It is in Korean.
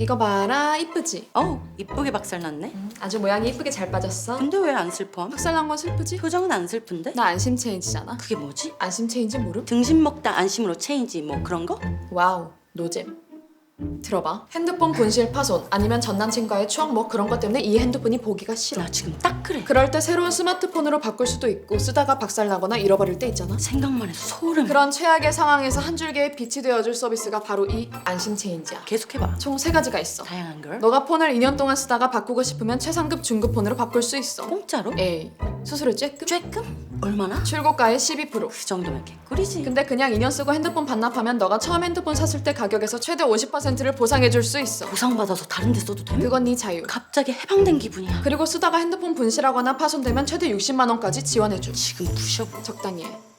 이거 봐라 이쁘지? 어우 이쁘게 박살났네 아주 모양이 이쁘게 잘 빠졌어 근데 왜 안 슬퍼? 박살난 건 슬프지? 표정은 안 슬픈데? 나 안심 체인지잖아 그게 뭐지? 안심 체인지 모름? 등심 먹다 안심으로 체인지 뭐 그런 거? 와우 노잼 들어봐. 핸드폰 분실 파손 아니면 전 남친과의 추억 뭐 그런 것 때문에 이 핸드폰이 보기가 싫어. 나 지금 딱 그래. 그럴 때 새로운 스마트폰으로 바꿀 수도 있고 쓰다가 박살나거나 잃어버릴 때 있잖아. 생각만 해도 소름. 그런 최악의 상황에서 한 줄기의 빛이 되어줄 서비스가 바로 이 안심 체인지야. 계속해봐. 총 세 가지가 있어. 다양한 걸. 너가 폰을 2년 동안 쓰다가 바꾸고 싶으면 최상급 중급 폰으로 바꿀 수 있어. 공짜로? 에이. 수수료 쬐끔? 쬐끔? 얼마나? 출고가의 12%그 정도면 개꿀이지. 근데 그냥 2년 쓰고 핸드폰 반납하면 너가 처음 핸드폰 샀을 때 가격에서 최대 50%를 보상해줄 수 있어. 보상받아서 다른 데 써도 돼? 그건 네 자유. 갑자기 해방된 기분이야. 그리고 쓰다가 핸드폰 분실하거나 파손되면 최대 60만 원까지 지원해줘. 지금 부셔. 적당히 해